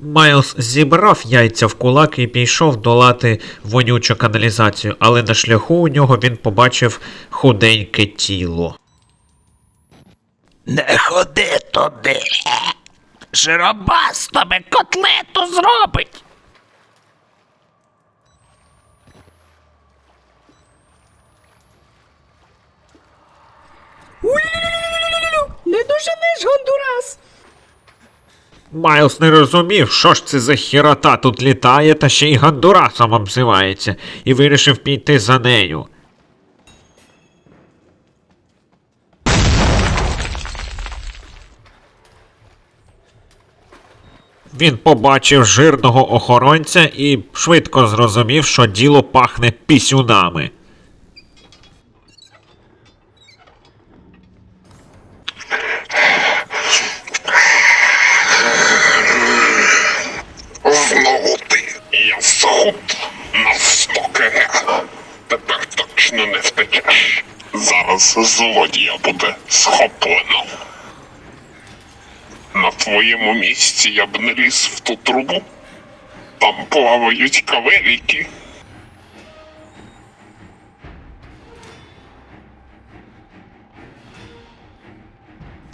Майлз зібрав яйця в кулак і пішов долати вонючу каналізацію, але на шляху у нього він побачив худеньке тіло. Не ходи туди. Жиробас з тобі котлету зробить. Не доженеш, Гондурас! Майлз не розумів, що ж це за хірота тут літає та ще й гандурасом обзивається, і вирішив піти за нею. Він побачив жирного охоронця і швидко зрозумів, що діло пахне пісюнами. Знову ти. Я схуд на сто кг. Тепер втечеш. Зараз злодія буде схоплено. На твоєму місці я б не ліз в ту трубу. Там плавають кавеліки.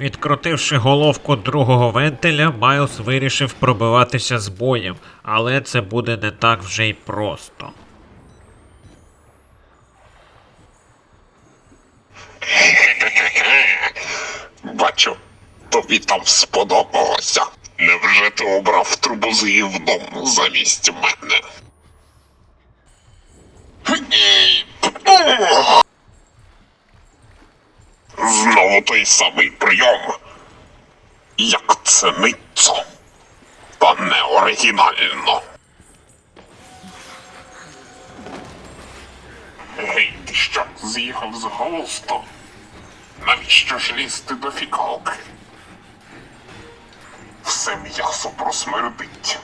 Відкрутивши головку другого вентиля, Майлз вирішив пробиватися з боєм, але це буде не так вже й просто. Бачу, тобі там сподобалося. Невже ти обрав трубу з гівном замість мене? Знову той самий прийом. Як це ницо. Та не оригінально. Гей, ти що, з'їхав з голосу? Навіщо ж лізти до фікалки? Все м'ясо просмердить.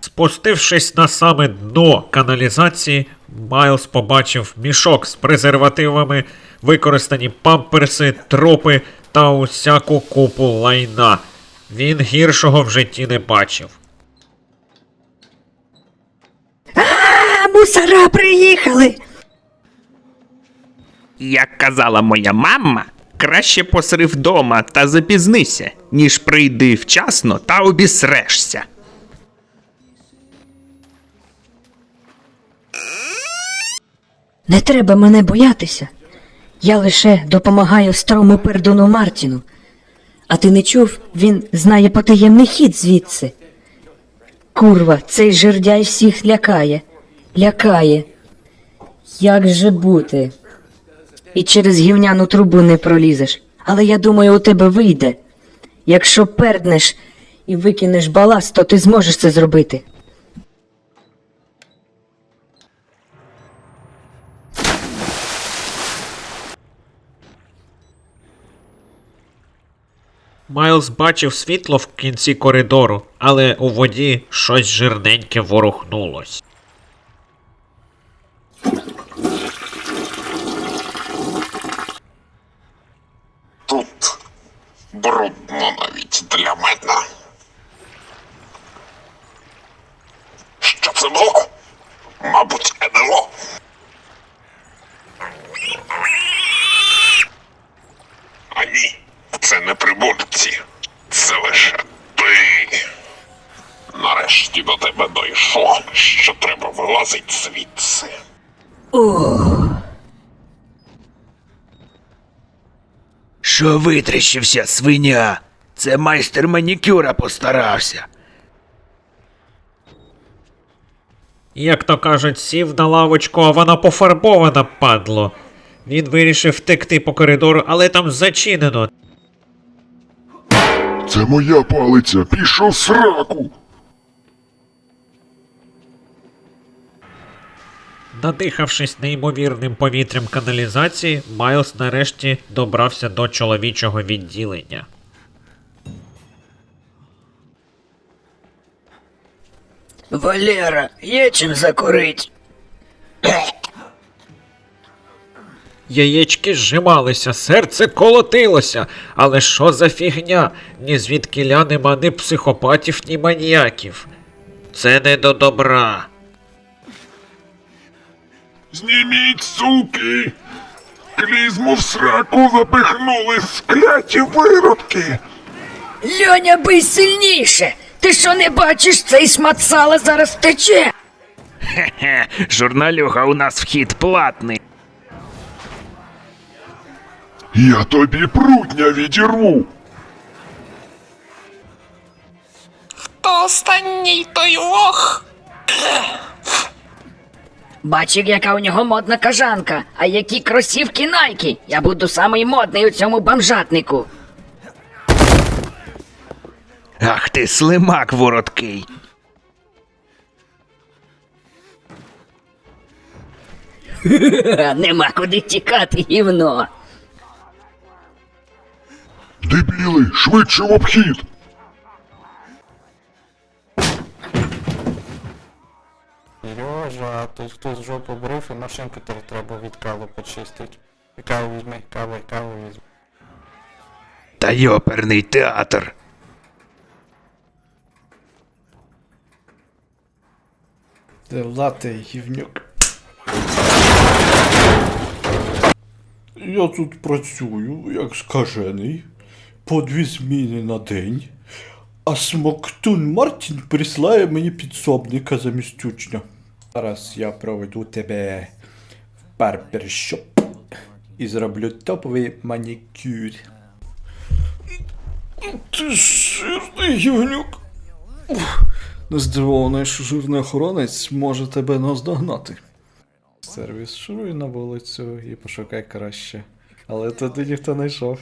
Спустившись на саме дно каналізації, Майлз побачив мішок з презервативами, використані памперси, тропи та усяку купу лайна. Він гіршого в житті не бачив. А, мусора приїхали! Як казала моя мама, краще посри вдома та запізнися, ніж прийди вчасно та обісрешся. Не треба мене боятися. Я лише допомагаю старому пердуну Мартіну. А ти не чув, він знає потаємний хід звідси. Курва, цей жердяй всіх лякає. Лякає. Як же бути? І через гівняну трубу не пролізеш. Але я думаю, у тебе вийде. Якщо перднеш і викинеш баласт, то ти зможеш це зробити. Майлз бачив світло в кінці коридору, але у воді щось жирненьке ворухнулось. Тут брудно навіть для мене. Що це було? Мабуть, НЛО. А ні, це не прибульці. Це лише ти. Нарешті до тебе дійшло, що треба вилазить звідси. Що витріщився, свиня? Це майстер манікюра постарався. Як то кажуть, сів на лавочку, а вона пофарбована, падло. Він вирішив втекти по коридору, але там зачинено. Це моя палиця, пішов сраку. Надихавшись неймовірним повітрям каналізації, Майлз нарешті добрався до чоловічого відділення. Валера, є чим закурить. Яєчки зжималися, серце колотилося. Але що за фігня? Ні звідкиля нема ні психопатів, ні маніяків. Це не до добра. Зніміть, суки! Клізму в сраку запихнули скляті виродки! Льоня, бий сильніше! Ти що не бачиш, цей шмат сала зараз втече? Хе, журналюга у нас вхід платний. Я тобі прутня відірву! Хто останній той лох? Бачив, яка у нього модна кажанка, а які кросівки найки. Я буду самий модний у цьому бомжатнику. Ах ти слимак вороткий. Нема куди тікати, гівно. Дебіли, швидше в обхід! Сережа, тут хтось жопу брив і машинку тепер треба від каву почистити. І Каву візьми, каву, каву візьми. Та йоперний театр. Лати, гівнюк. Я тут працюю, як скажений, по дві зміни на день, а Смоктун Мартін прислає мені підсобника замість учня. Зараз я проведу тебе в барбершоп і зроблю топовий манікюр. Ти жирний гівнюк. Не здивований, що жирний охоронець може тебе наздогнати. Сервіс шуруй на вулицю і пошукай краще. Але туди ніхто не йшов.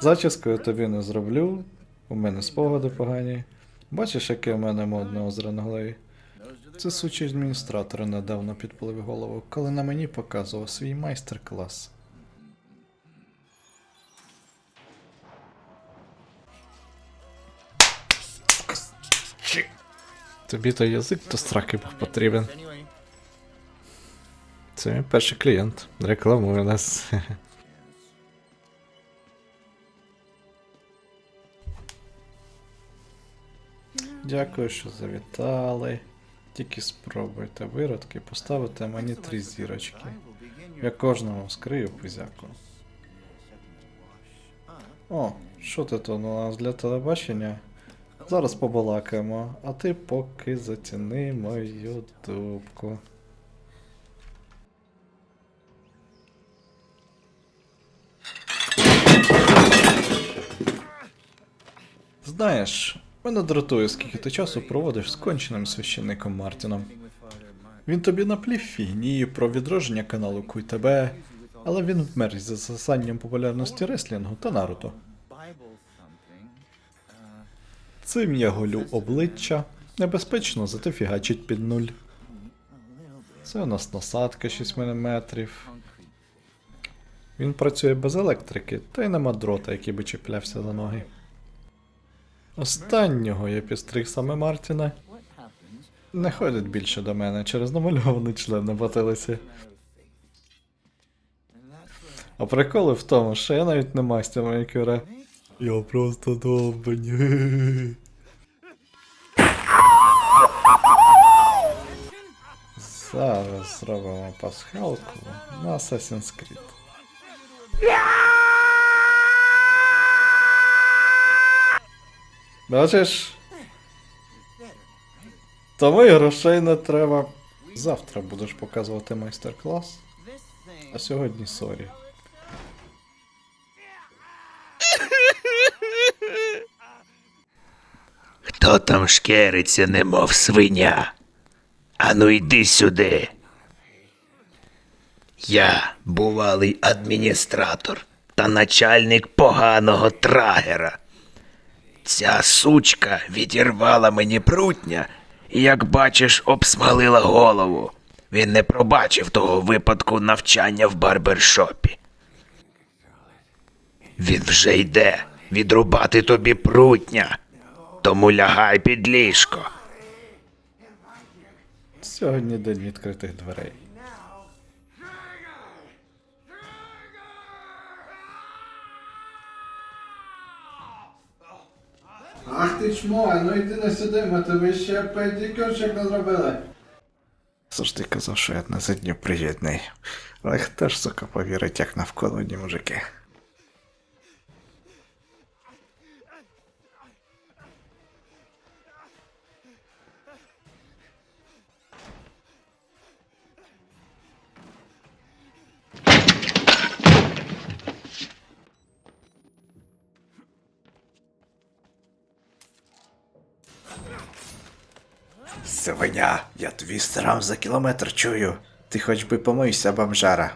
Зачіскою тобі не зроблю. У мене спогади погані. Бачиш, яке у мене модне озеро на голові? Це сучий адміністратор недавно підпалив голову, коли на мені показував свій майстер-клас. Тобі то язик то страки був потрібен. Це мій перший клієнт. Рекламує нас. Дякую, що завітали. Тільки спробуйте виродки поставити мені три зірочки. Я кожному вскрию пизяку. О, що ти то у нас для телебачення? Зараз побалакаємо, а ти поки заціни мою дубку. Знаєш, мене дратує, скільки ти часу проводиш з конченим священником Мартіном. Він тобі наплів фігні про відродження каналу Куй тебе, але він вмер із засанням популярності реслінгу та Наруто. Цим я голю обличчя, небезпечно, зате фігачить під нуль. Це у нас насадка 6 мм. Він працює без електрики, та й нема дрота, який би чіплявся за ноги. Останнього я підстриг саме Мартіна. Не ходить більше до мене через намальований член на потилиці. А приколи в тому, що я навіть не мастер манікюра. Я просто довбень. Зараз зробимо пасхалку на Assassin's Creed. Бачиш? Тому і грошей не треба. Завтра будеш показувати майстер-клас. А сьогодні сорі. Там шкериться, немов свиня? Ану йди сюди. Я бувалий адміністратор та начальник поганого трагера. Ця сучка відірвала мені прутня і, як бачиш, обсмалила голову. Він не пробачив того випадку навчання в барбершопі. Він вже йде відрубати тобі прутня. Тому лягай під ліжко. Сьогодні день відкритих дверей. Ах ти чмо, ну йди не сюди, ми тобі ще педикюрчик не зробили. Завжди казав, що я на задню приєдний. Але хто ж сука повірить, як навколо ні мужики. Свиня, я твій срам за кілометр чую. Ти хоч би помийся, бомжара.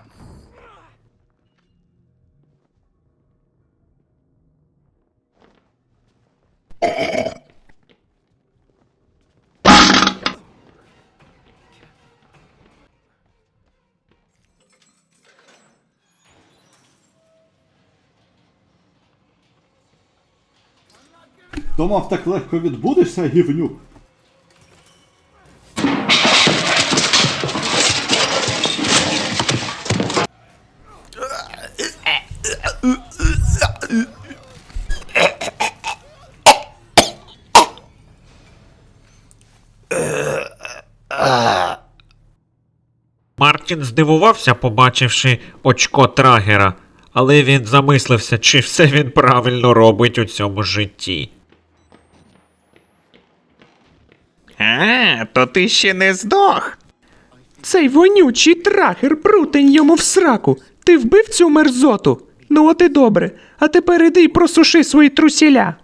Думав, так легко відбудешся, гівнюк. Мартін здивувався, побачивши очко трагера, але він замислився, чи все він правильно робить у цьому житті. То ти ще не здох. Цей вонючий трахер брутень йому в сраку. Ти вбив цю мерзоту? Ну от і добре. А тепер іди й просуши свої трусіля.